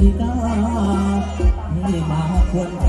ริดาให้มาควร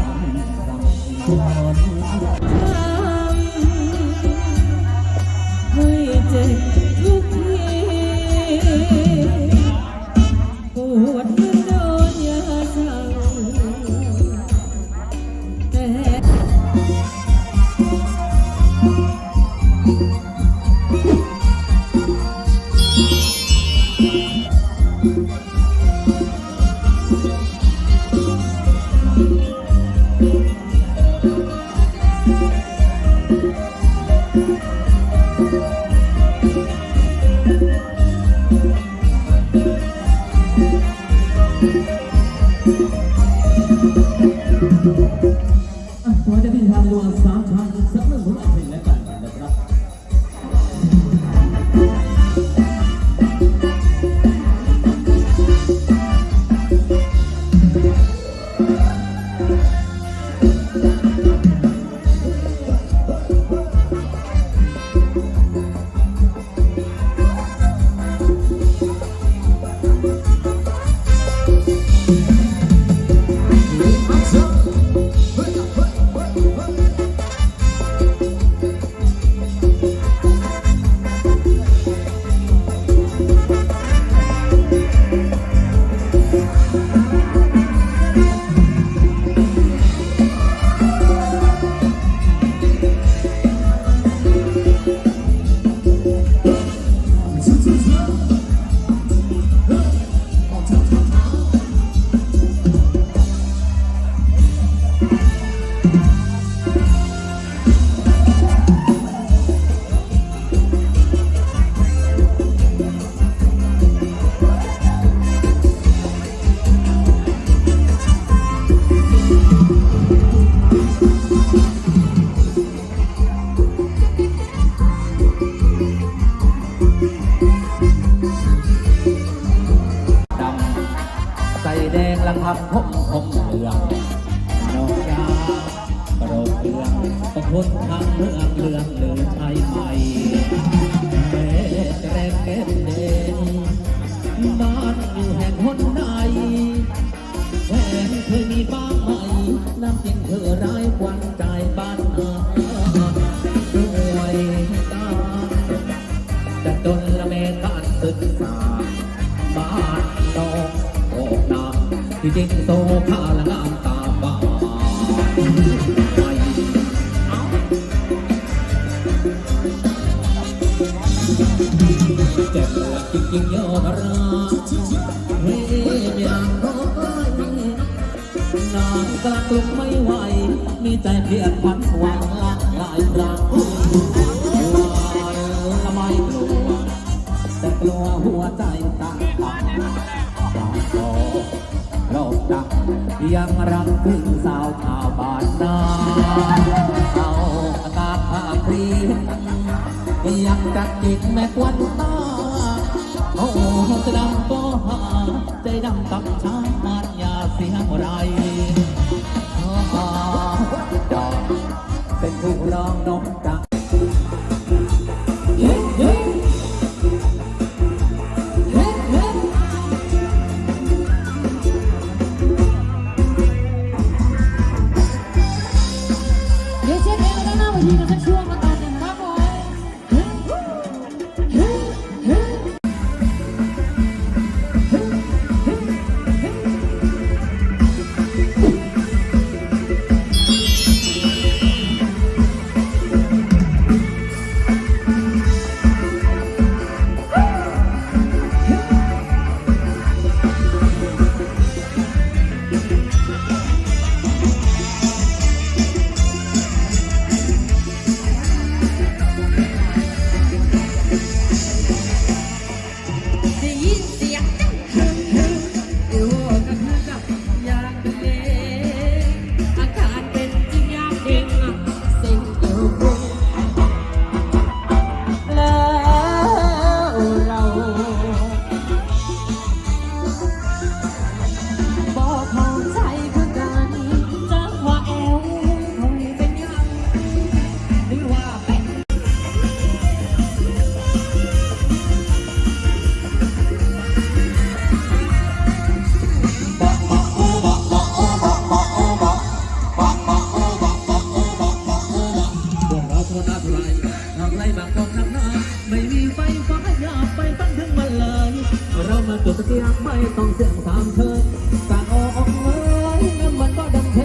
ทางเมืองเรืองเลือชายใหม่เอ๊ะแกรกเก็บเด่นบ้านอยู่แห่งหนใดแฟนเคยมีบ้างไหมน้ำจริงเธอร้ายวันใจบ้านนาด้วยตาจะจนละเมการศึกษาบ้านนอกโอกนาที่จริงโตข้าละงามตาบ้าไกลักลุกไม่ไหว มีใจเพียรพันหวังหลากหลายครั้งว่าละไม่กลัวแต่กลัวหัวใจตั้งตันอยากขอโลกดังยังรักถึงสาวชาวบ้านนาเอาอากาศภาครียังจัดจิตแม่ควันตาโอ้จะดำก็หาใจดำกับช้างมันอย่าเสียไร เป็นผู้รองนกจัก จุดเสียงไม่ต้องเสียงถามเธอการออกเอ้ยน้ำมันก็ดังเท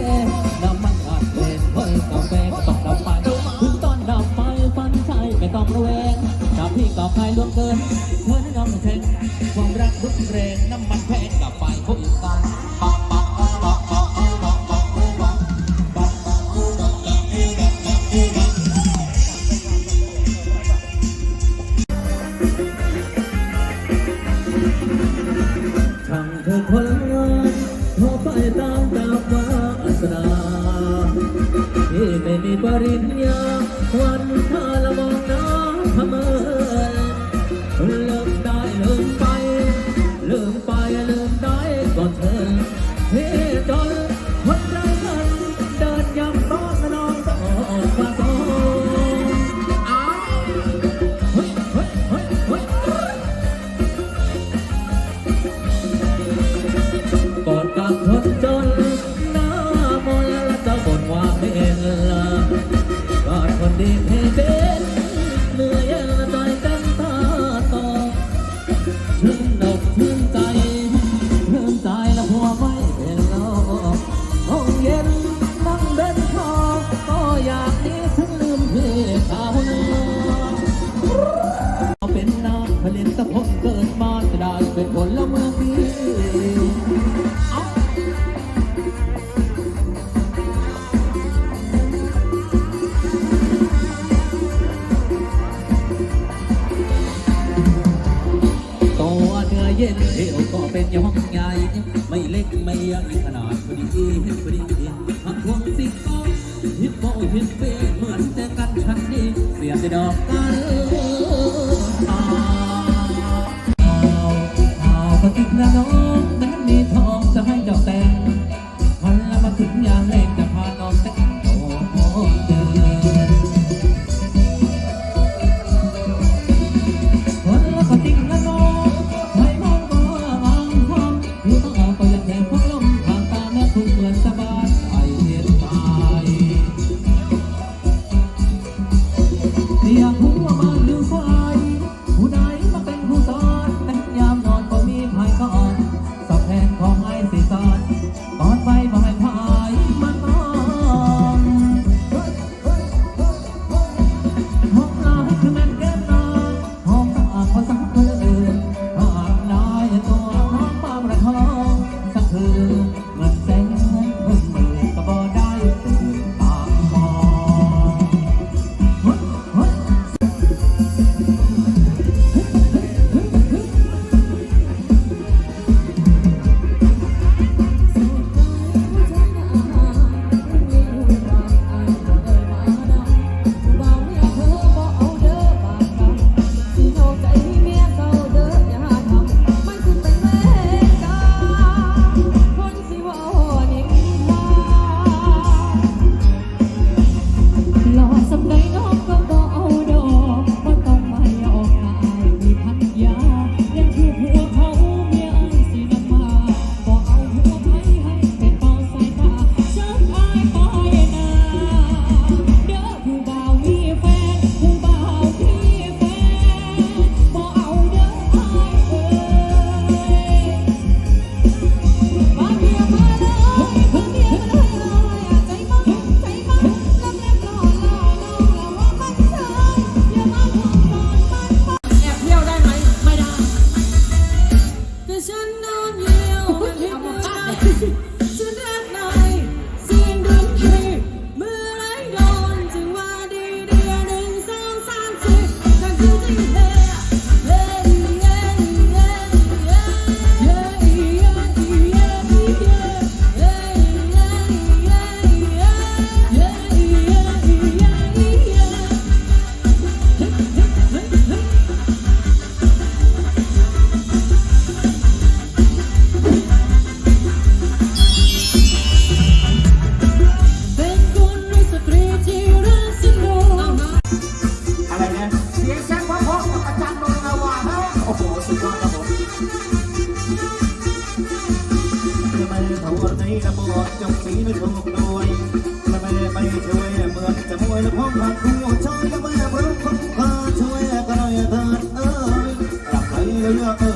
น้ำมันอาจเทเฮ้อกาแฟก็ต้องดับไปถึงตอนดับไฟฟันชัยไม่ต้องระแวงถ้าพี่กับใครล่วงเกินเธอนั้นน้ำเข็งความรักรุนแรงน้ำมันแพงกลับไป ไม่อยากอะขนาดพอดีเอห็นพอดีดีหักพวงสิโตฮิปโปฮิปเป้เหมือนเจอกันชันดีเสียบในดอกตา กับสีไม่ถูกด้ยจะไม่ไปช่วยเมือนจะมวยและพ้องพักผู้ช่วยก็ไม่รู้คนพาช่วยก็เลยเถิดเอ้ยกลับไปเลืออย